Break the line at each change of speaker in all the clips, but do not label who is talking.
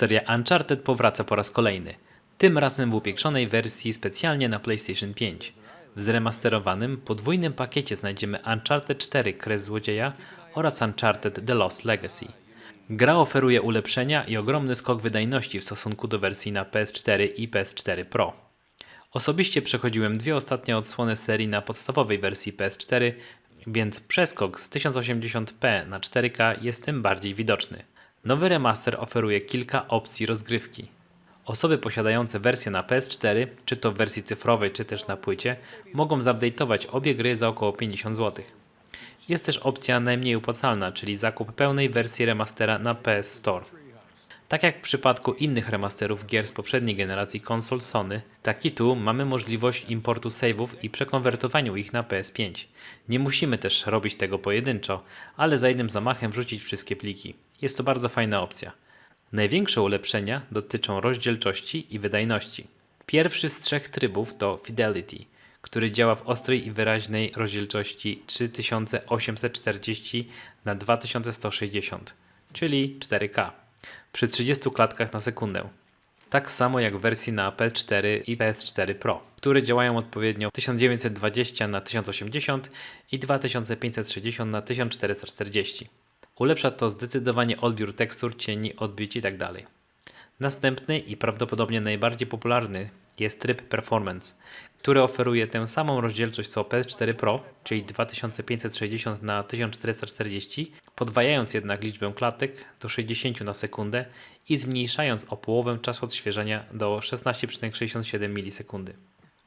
Seria Uncharted powraca po raz kolejny, tym razem w upiększonej wersji specjalnie na PlayStation 5. W zremasterowanym, podwójnym pakiecie znajdziemy Uncharted 4 Kres Złodzieja oraz Uncharted The Lost Legacy. Gra oferuje ulepszenia i ogromny skok wydajności w stosunku do wersji na PS4 i PS4 Pro. Osobiście przechodziłem dwie ostatnie odsłony serii na podstawowej wersji PS4, więc przeskok z 1080p na 4K jest tym bardziej widoczny. Nowy remaster oferuje kilka opcji rozgrywki. Osoby posiadające wersję na PS4, czy to w wersji cyfrowej, czy też na płycie, mogą zupdate'ować obie gry za około 50 zł. Jest też opcja najmniej opłacalna, czyli zakup pełnej wersji remastera na PS Store. Tak jak w przypadku innych remasterów gier z poprzedniej generacji konsol Sony, tak i tu mamy możliwość importu save'ów i przekonwertowaniu ich na PS5. Nie musimy też robić tego pojedynczo, ale za jednym zamachem wrzucić wszystkie pliki. Jest to bardzo fajna opcja. Największe ulepszenia dotyczą rozdzielczości i wydajności. Pierwszy z trzech trybów to Fidelity, który działa w ostrej i wyraźnej rozdzielczości 3840 na 2160, czyli 4K, przy 30 klatkach na sekundę. Tak samo jak w wersji na PS4 i PS4 Pro, które działają odpowiednio 1920 na 1080 i 2560 na 1440. Ulepsza to zdecydowanie odbiór tekstur, cieni, odbić itd. Tak Następny i prawdopodobnie najbardziej popularny jest tryb Performance, który oferuje tę samą rozdzielczość co PS4 Pro, czyli 2560 x 1440, podwajając jednak liczbę klatek do 60 na sekundę i zmniejszając o połowę czas odświeżania do 16,67 ms.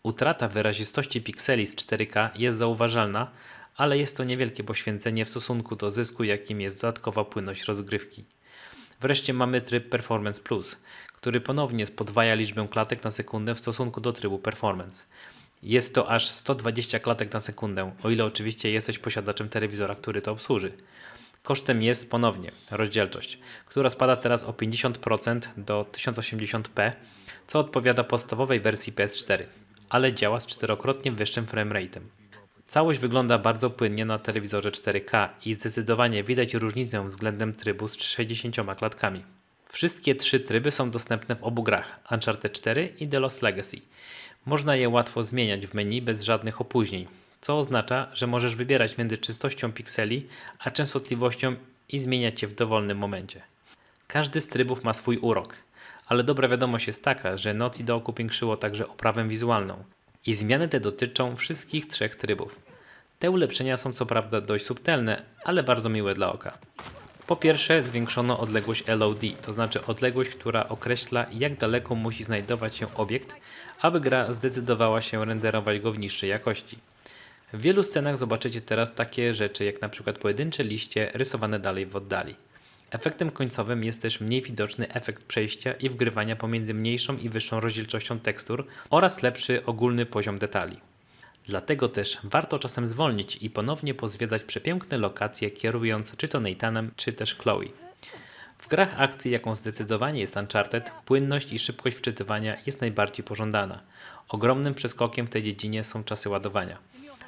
Utrata wyrazistości pikseli z 4K jest zauważalna, ale jest to niewielkie poświęcenie w stosunku do zysku, jakim jest dodatkowa płynność rozgrywki. Wreszcie mamy tryb Performance Plus, który ponownie podwaja liczbę klatek na sekundę w stosunku do trybu Performance. Jest to aż 120 klatek na sekundę, o ile oczywiście jesteś posiadaczem telewizora, który to obsłuży. Kosztem jest ponownie rozdzielczość, która spada teraz o 50% do 1080p, co odpowiada podstawowej wersji PS4, ale działa z czterokrotnie wyższym frameratem. Całość wygląda bardzo płynnie na telewizorze 4K i zdecydowanie widać różnicę względem trybu z 60 klatkami. Wszystkie trzy tryby są dostępne w obu grach, Uncharted 4 i The Lost Legacy. Można je łatwo zmieniać w menu bez żadnych opóźnień, co oznacza, że możesz wybierać między czystością pikseli a częstotliwością i zmieniać je w dowolnym momencie. Każdy z trybów ma swój urok, ale dobra wiadomość jest taka, że Naughty Dog upiększyło także oprawę wizualną i zmiany te dotyczą wszystkich trzech trybów. Te ulepszenia są co prawda dość subtelne, ale bardzo miłe dla oka. Po pierwsze zwiększono odległość LOD, to znaczy odległość, która określa jak daleko musi znajdować się obiekt, aby gra zdecydowała się renderować go w niższej jakości. W wielu scenach zobaczycie teraz takie rzeczy jak na przykład pojedyncze liście rysowane dalej w oddali. Efektem końcowym jest też mniej widoczny efekt przejścia i wgrywania pomiędzy mniejszą i wyższą rozdzielczością tekstur oraz lepszy ogólny poziom detali. Dlatego też warto czasem zwolnić i ponownie pozwiedzać przepiękne lokacje, kierując czy to Nathanem, czy też Chloe. W grach akcji, jaką zdecydowanie jest Uncharted, płynność i szybkość wczytywania jest najbardziej pożądana. Ogromnym przeskokiem w tej dziedzinie są czasy ładowania.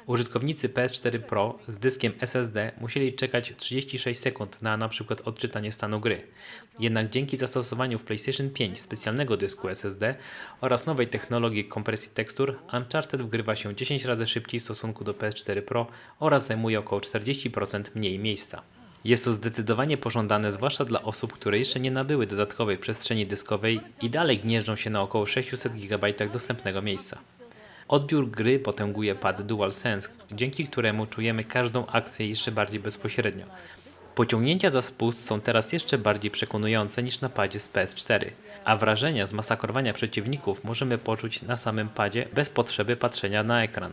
Użytkownicy PS4 Pro z dyskiem SSD musieli czekać 36 sekund na np. odczytanie stanu gry. Jednak dzięki zastosowaniu w PlayStation 5 specjalnego dysku SSD oraz nowej technologii kompresji tekstur, Uncharted wgrywa się 10 razy szybciej w stosunku do PS4 Pro oraz zajmuje około 40% mniej miejsca. Jest to zdecydowanie pożądane, zwłaszcza dla osób, które jeszcze nie nabyły dodatkowej przestrzeni dyskowej i dalej gnieżdżą się na około 600 GB dostępnego miejsca. Odbiór gry potęguje pad DualSense, dzięki któremu czujemy każdą akcję jeszcze bardziej bezpośrednio. Pociągnięcia za spust są teraz jeszcze bardziej przekonujące niż na padzie z PS4, a wrażenia z masakrowania przeciwników możemy poczuć na samym padzie bez potrzeby patrzenia na ekran.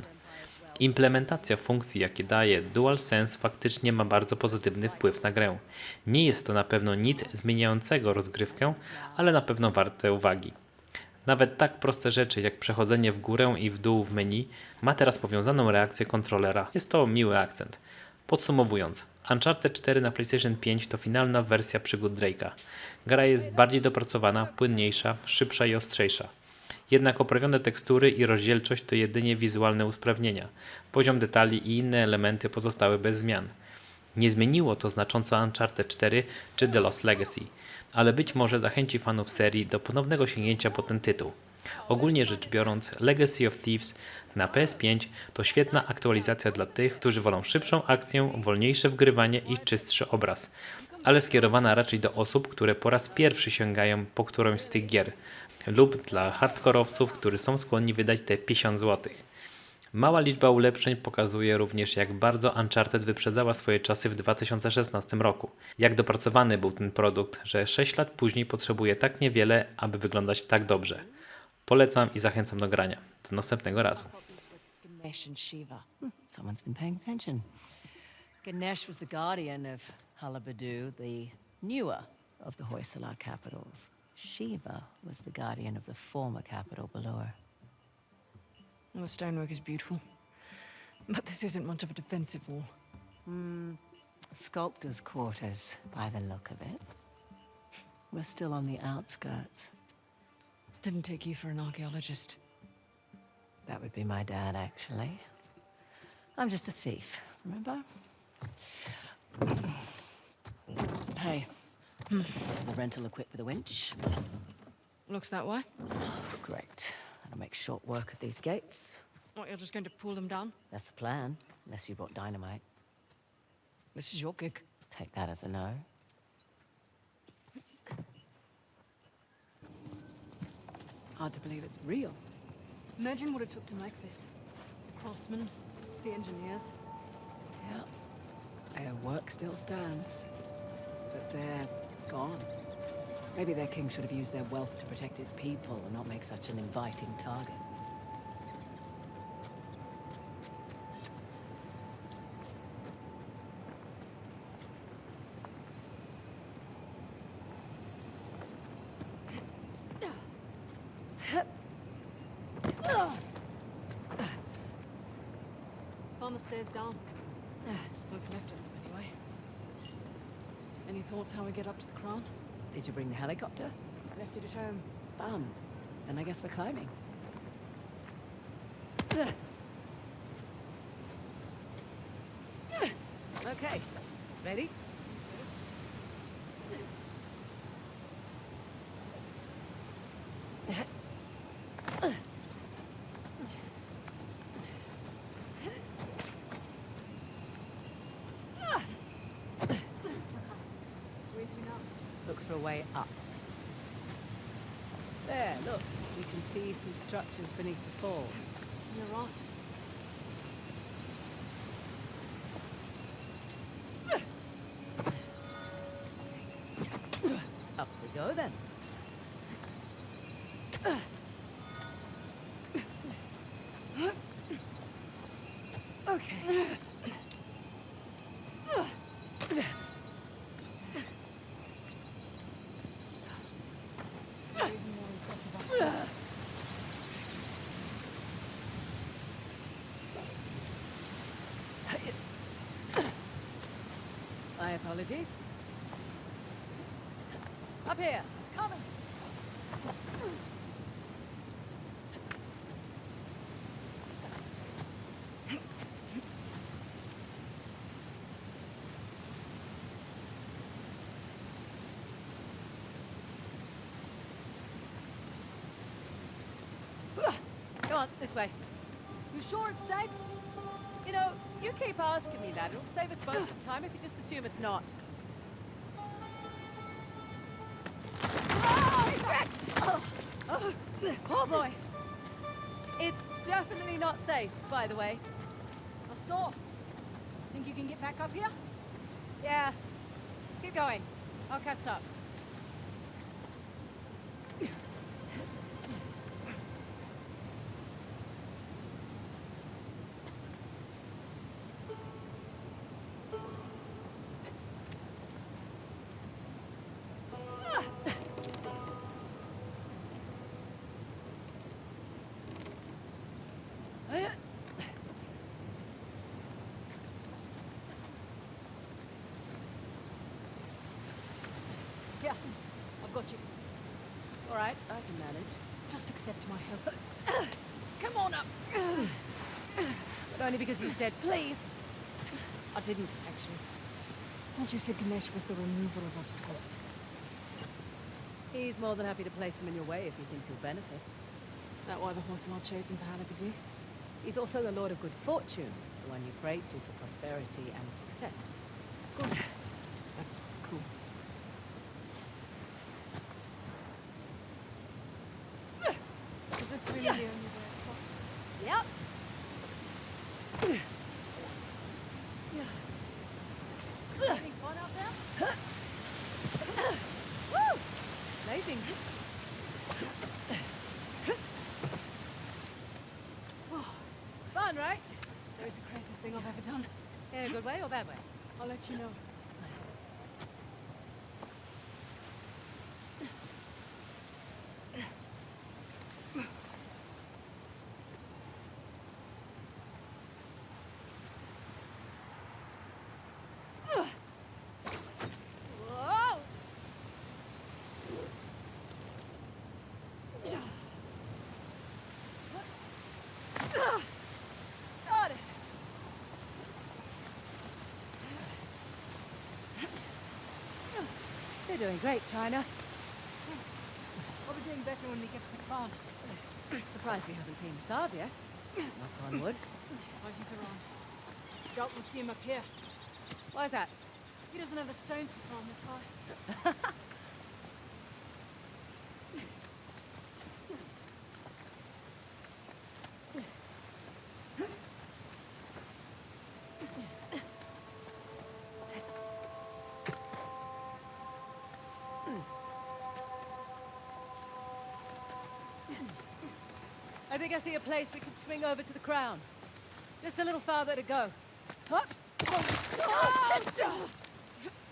Implementacja funkcji, jakie daje DualSense, faktycznie ma bardzo pozytywny wpływ na grę. Nie jest to na pewno nic zmieniającego rozgrywkę, ale na pewno warte uwagi. Nawet tak proste rzeczy jak przechodzenie w górę i w dół w menu ma teraz powiązaną reakcję kontrolera. Jest to miły akcent. Podsumowując, Uncharted 4 na PlayStation 5 to finalna wersja przygód Drake'a. Gra jest bardziej dopracowana, płynniejsza, szybsza i ostrzejsza. Jednak poprawione tekstury i rozdzielczość to jedynie wizualne usprawnienia. Poziom detali i inne elementy pozostały bez zmian. Nie zmieniło to znacząco Uncharted 4 czy The Lost Legacy – ale być może zachęci fanów serii do ponownego sięgnięcia po ten tytuł. Ogólnie rzecz biorąc, Legacy of Thieves na PS5 to świetna aktualizacja dla tych, którzy wolą szybszą akcję, wolniejsze wgrywanie i czystszy obraz, ale skierowana raczej do osób, które po raz pierwszy sięgają po którąś z tych gier lub dla hardkorowców, którzy są skłonni wydać te 50 złotych. Mała liczba ulepszeń pokazuje również, jak bardzo Uncharted wyprzedzała swoje czasy w 2016 roku. Jak dopracowany był ten produkt, że 6 lat później potrzebuje tak niewiele, aby wyglądać tak dobrze. Polecam i zachęcam do grania. Do następnego razu.
Hmm, of the Hoysala capitals. Shiva was the guardian of the former capital,
the stonework is beautiful. But this isn't much of a defensive wall. Hmm.
Sculptor's quarters, by the look of it. We're still on the outskirts.
Didn't take you for an archaeologist.
That would be my dad, actually. I'm just a thief, remember? Hey, hmm. is the rental equipped with a winch?
Looks that way.
Great i make short work of these gates.
What, you're just going to pull them down?
That's the plan, unless you brought dynamite.
This is your gig.
Take that as a no.
Hard to believe it's real. Imagine what it took to make this. The craftsmen, the engineers.
Yeah. Their work still stands. But they're gone. Maybe their king should have used their wealth to protect his people and not make such an inviting target.
the stairs down. What's left of them, anyway. Any thoughts how we get up to the crown?
Did you bring the helicopter?
I left it at home.
Bum. Then I guess we're climbing. Okay. Ready? way up. There, look. You can see some structures beneath the falls.
You're right.
Apologies. Up here. Coming. Come on, this way.
You sure it's safe?
You know, you keep asking me that. It'll save us both some time if you just assume it's not. Oh, oh, oh boy. It's definitely not safe, by the way.
I saw. Think you can get back up here?
Yeah. Keep going. I'll catch up. right, I can manage.
Just accept my help. Come on up.
but only because you said please.
I didn't, actually. All you said, Ganesh, was the removal of obstacles.
He's more than happy to place them in your way if he thinks you'll benefit.
That why the horse i chose him for Halabadu?
He's also the Lord of Good Fortune, the one you pray to for prosperity and success.
Good. That's cool. Yeah.
Yep. Woo! Amazing. Oh, fun, right?
That was the craziest thing I've ever done.
In a good way or bad way?
I'll let you know.
they are doing great, China. Hmm.
I'll be doing better when we get to the farm.
Surprised we haven't seen Saab yet. Knock on wood.
While he's around. Doubt we'll see him up here.
Why is that?
He doesn't have the stones to farm this high.
I think I see a place we can swing over to the crown. Just a little farther to go. Huh?
Oh, oh,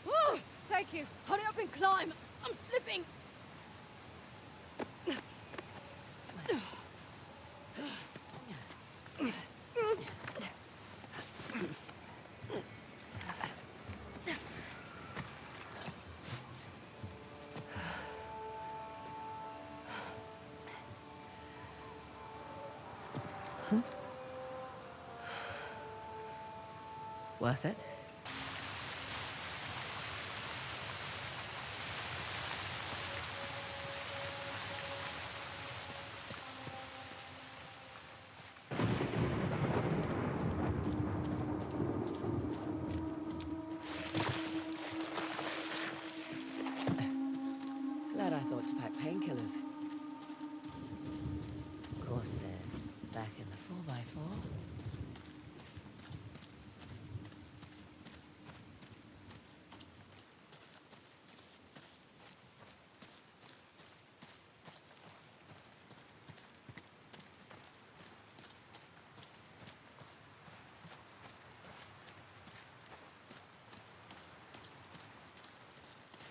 oh. Thank you.
Hurry up and climb. I'm slipping.
Worth it.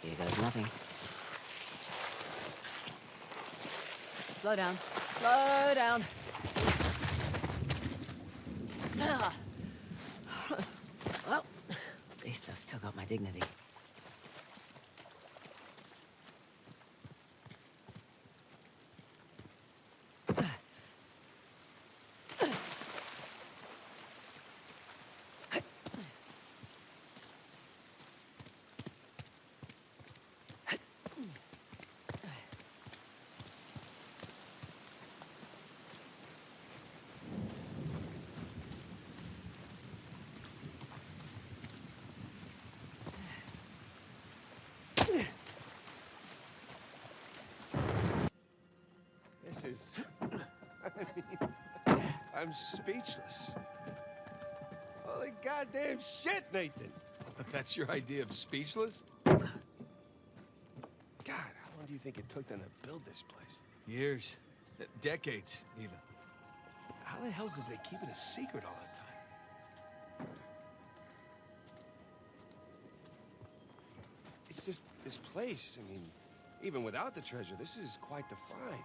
Here goes nothing. Slow down. Slow down. Ah. well, at least I've still got my dignity.
I mean, I'm speechless. Holy goddamn shit, Nathan!
That's your idea of speechless?
God, how long do you think it took them to build this place?
Years. Uh, decades, even.
How the hell did they keep it a secret all that time? It's just this place. I mean, even without the treasure, this is quite the find.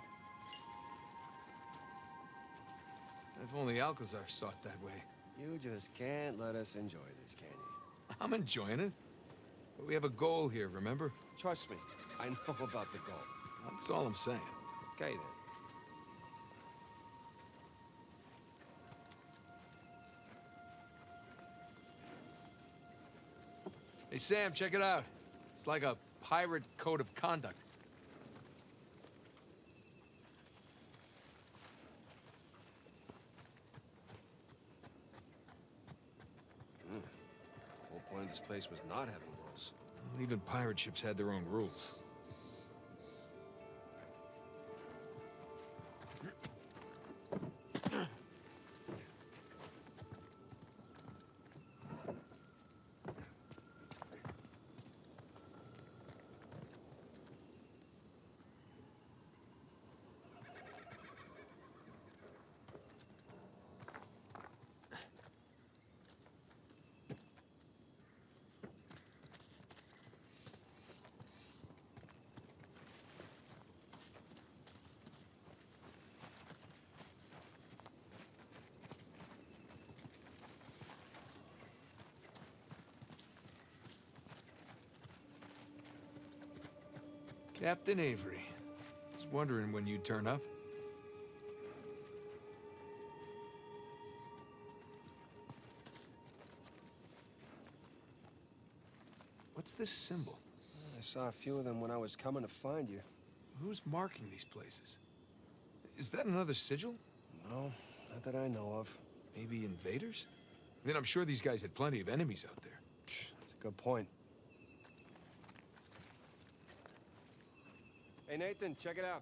If only Alcazar saw it that way.
You just can't let us enjoy this, can you?
I'm enjoying it. But we have a goal here, remember?
Trust me, I know about the goal.
That's all I'm saying.
Okay, then.
Hey, Sam, check it out. It's like a pirate code of conduct.
this place was not having rules.
Even pirate ships had their own rules. Captain Avery. Was wondering when you'd turn up. What's this symbol?
I saw a few of them when I was coming to find you.
Who's marking these places? Is that another sigil?
No, not that I know of.
Maybe invaders? I mean, I'm sure these guys had plenty of enemies out there.
That's a good point. Hey, Nathan, check it out.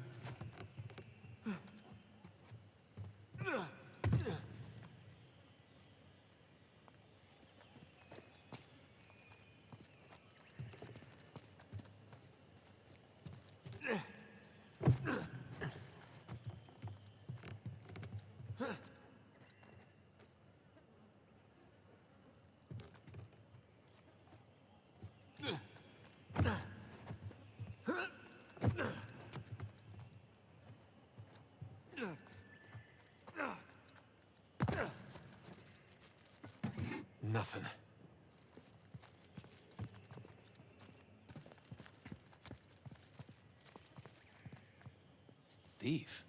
Nothing. Thief?